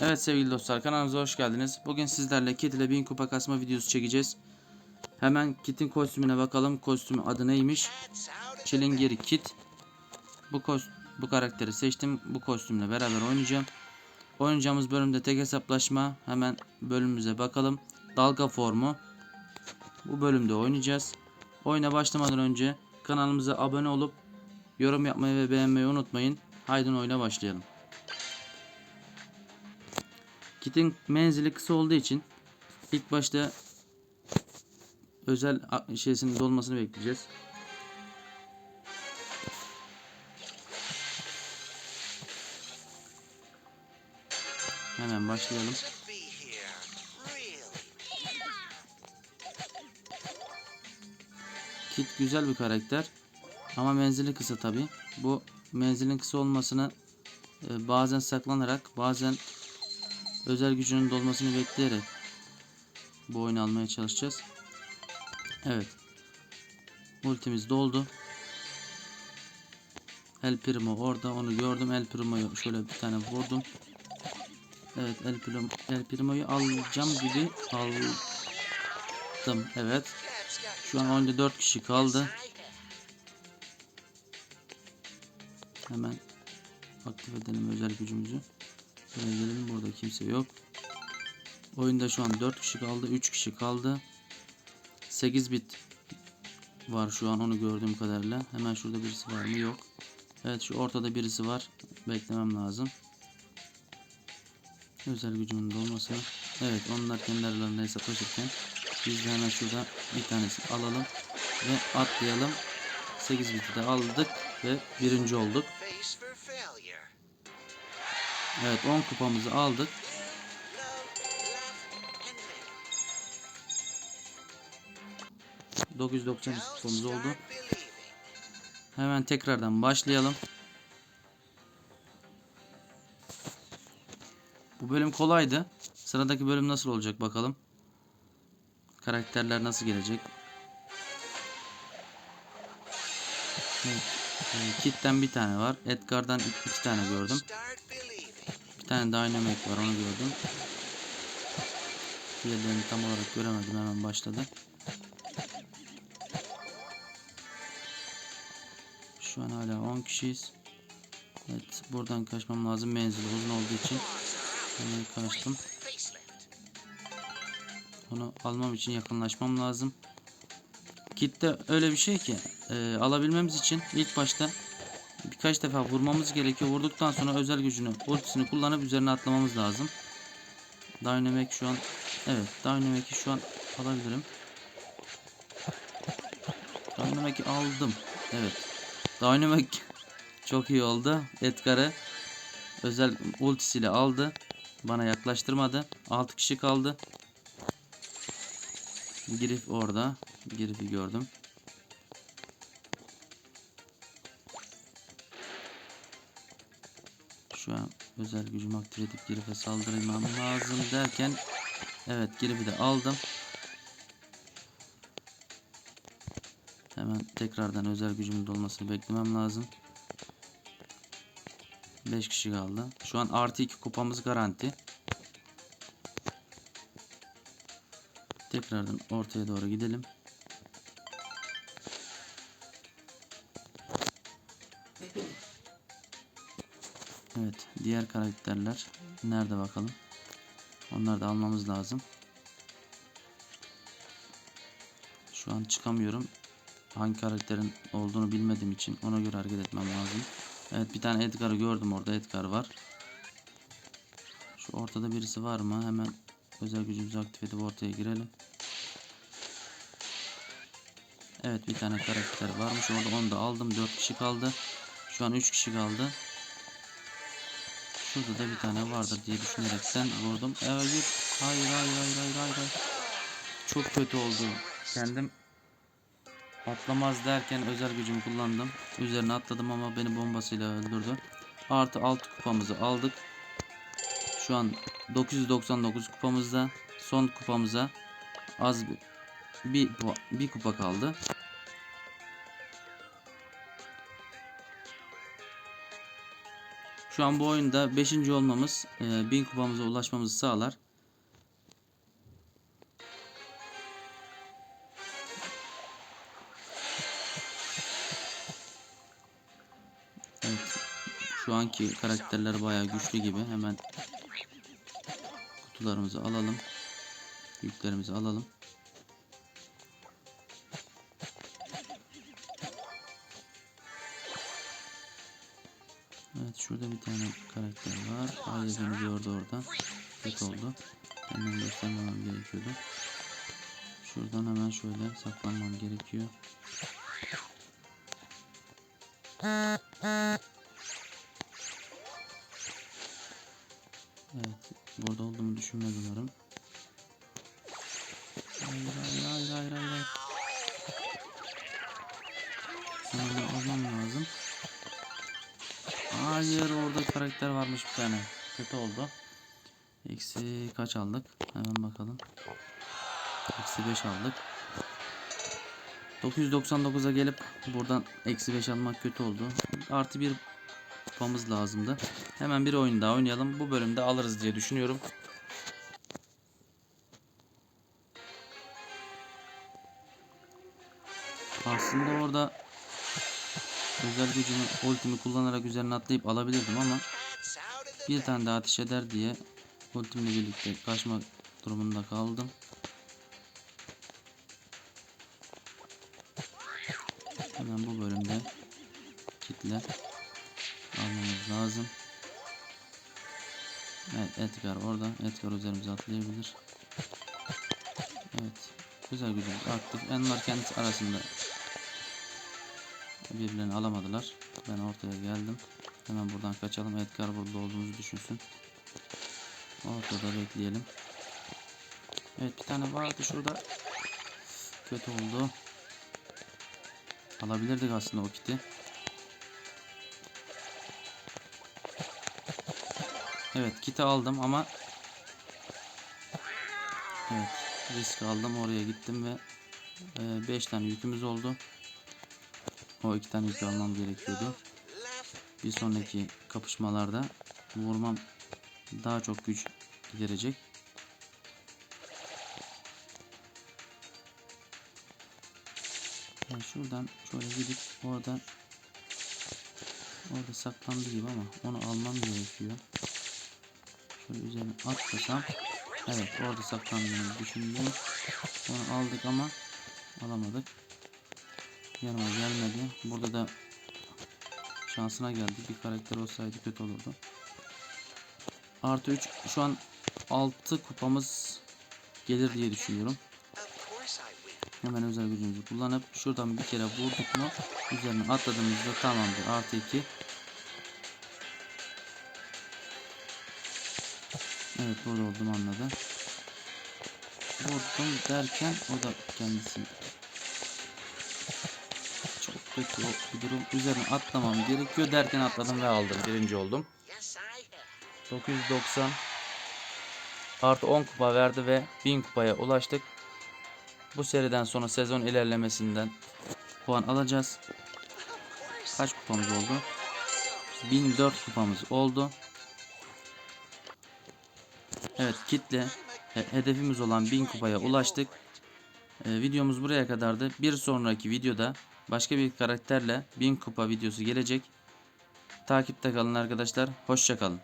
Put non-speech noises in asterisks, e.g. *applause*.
Evet sevgili dostlar kanalımıza hoş geldiniz. Bugün sizlerle Kit ile 1000 kupa kasma videosu çekeceğiz. Hemen Kit'in kostümüne bakalım. Kostümü adı neymiş? Çilingiri Kit. Bu bu karakteri seçtim. Bu kostümle beraber oynayacağım. Oynayacağımız bölümde tek hesaplaşma. Hemen bölümümüze bakalım. Dalga formu. Bu bölümde oynayacağız. Oyuna başlamadan önce kanalımıza abone olup yorum yapmayı ve beğenmeyi unutmayın. Haydi oyuna başlayalım. Kitin menzili kısa olduğu için ilk başta özel şeysinin dolmasını bekleyeceğiz. Hemen başlayalım. Kit güzel bir karakter ama menzili kısa tabi. Bu menzilin kısa olmasını e, bazen saklanarak bazen özel gücünün dolmasını bekleyerek bu oyunu almaya çalışacağız. Evet. Ultimiz doldu. El Primo orada onu gördüm. El Primo'yu şöyle bir tane vurdum. Evet El, Primo, El Primo'yu alacağım gibi aldım. Evet. Şu an oyunda 4 kişi kaldı. Hemen aktif edelim özel gücümüzü. Buraya gelelim. Burada kimse yok. Oyunda şu an 4 kişi kaldı. 3 kişi kaldı. 8 bit var şu an onu gördüğüm kadarıyla. Hemen şurada birisi var mı? Yok. Evet şu ortada birisi var. Beklemem lazım. Özel gücümün dolmasını. Evet onlar kendi aralarında hesaplaşırken biz de hemen şurada bir tanesini alalım ve atlayalım. 8 biti de aldık ve birinci olduk. Evet 10 kupamızı aldık. Love, and 990 now kupamız oldu. Hemen tekrardan başlayalım. Bu bölüm kolaydı. Sıradaki bölüm nasıl olacak bakalım. Karakterler nasıl gelecek? Evet. Ee, Kit'ten bir tane var. Edgar'dan iki tane gördüm. Bir tane Dynamic var onu gördüm. Diğerlerini tam olarak göremedim hemen başladı. Şu an hala 10 kişiyiz. Evet buradan kaçmam lazım menzili uzun olduğu için. Hemen kaçtım. Onu almam için yakınlaşmam lazım. Kitte öyle bir şey ki e, alabilmemiz için ilk başta birkaç defa vurmamız gerekiyor. Vurduktan sonra özel gücünü, ultisini kullanıp üzerine atlamamız lazım. Dynamic şu an evet Dynamic'i şu an alabilirim. Dynamic'i aldım. Evet. Dynamic *laughs* çok iyi oldu. Edgar'ı özel ultisiyle aldı. Bana yaklaştırmadı. 6 kişi kaldı. Girif orada. Girif'i gördüm. Şu an özel gücümü aktif edip Girif'e saldırmam lazım derken Evet Girif'i de aldım. Hemen tekrardan özel gücümün dolmasını beklemem lazım. 5 kişi kaldı. Şu an artı 2 kupamız garanti. Tekrardan ortaya doğru gidelim. Evet, diğer karakterler nerede bakalım? Onları da almamız lazım. Şu an çıkamıyorum. Hangi karakterin olduğunu bilmediğim için ona göre hareket etmem lazım. Evet, bir tane Edgar'ı gördüm orada. Edgar var. Şu ortada birisi var mı? Hemen özel gücümüzü aktif edip ortaya girelim. Evet bir tane karakter varmış orada onu da aldım 4 kişi kaldı şu an 3 kişi kaldı şurada da bir tane vardır diye düşünerekten vurdum. Evet hayır hayır hayır hayır hayır, hayır. çok kötü oldu. Kendim atlamaz derken özel gücümü kullandım. Üzerine atladım ama beni bombasıyla öldürdü. Artı 6 kupamızı aldık. Şu an 999 kupamızda. Son kupamıza az bir bir, bir kupa kaldı. Şu an bu oyunda 5. olmamız e, 1000 kupamıza ulaşmamızı sağlar. Evet. Şu anki karakterler bayağı güçlü gibi. Hemen kutularımızı alalım. Yüklerimizi alalım. Evet şurada bir tane karakter var. Aile beni gördü orada. Kötü oldu. Hemen göstermemem gerekiyordu. Şuradan hemen şöyle saklanmam gerekiyor. Hayır orada karakter varmış bir tane. Kötü oldu. Eksi kaç aldık? Hemen bakalım. Eksi 5 aldık. 999'a gelip buradan eksi 5 almak kötü oldu. Artı bir kupamız lazımdı. Hemen bir oyun daha oynayalım. Bu bölümde alırız diye düşünüyorum. Aslında orada özel gücümü ultimi kullanarak üzerine atlayıp alabilirdim ama bir tane daha ateş eder diye ultimle birlikte kaçma durumunda kaldım. Hemen bu bölümde kitle almamız lazım. Evet Edgar orada. Edgar üzerimize atlayabilir. Evet. Güzel güzel aktif. Enver kendisi arasında birbirlerini alamadılar. Ben ortaya geldim. Hemen buradan kaçalım. Edgar burada olduğumuzu düşünsün. Ortada bekleyelim. Evet bir tane vardı şurada. Kötü oldu. Alabilirdik aslında o kiti. Evet kiti aldım ama Evet risk aldım oraya gittim ve 5 tane yükümüz oldu. O iki tane yükü almam gerekiyordu. Bir sonraki kapışmalarda vurmam daha çok güç giderecek. Yani şuradan şöyle gidip oradan orada saklandı gibi ama onu almam gerekiyor. Şöyle üzerine atlasam evet orada saklandığını düşündüm. Onu aldık ama alamadık. Yanıma gelmedi. Burada da şansına geldi. Bir karakter olsaydı kötü olurdu. Artı 3 şu an 6 kupamız gelir diye düşünüyorum. Hemen özel gücümüzü kullanıp şuradan bir kere vurduk mu üzerine atladığımızda tamamdır. Artı 2 Evet burada olduğumu anladı. Vurdum derken o da kendisi kötü bir durum. Üzerine atlamam gerekiyor derken atladım ve aldım. Birinci oldum. Yes, I have. 990 artı 10 kupa verdi ve 1000 kupaya ulaştık. Bu seriden sonra sezon ilerlemesinden puan alacağız. Kaç kupamız oldu? 1004 kupamız oldu. Evet kitle he- hedefimiz olan 1000 kupaya ulaştık. Ee, videomuz buraya kadardı. Bir sonraki videoda başka bir karakterle 1000 kupa videosu gelecek. Takipte kalın arkadaşlar. Hoşça kalın.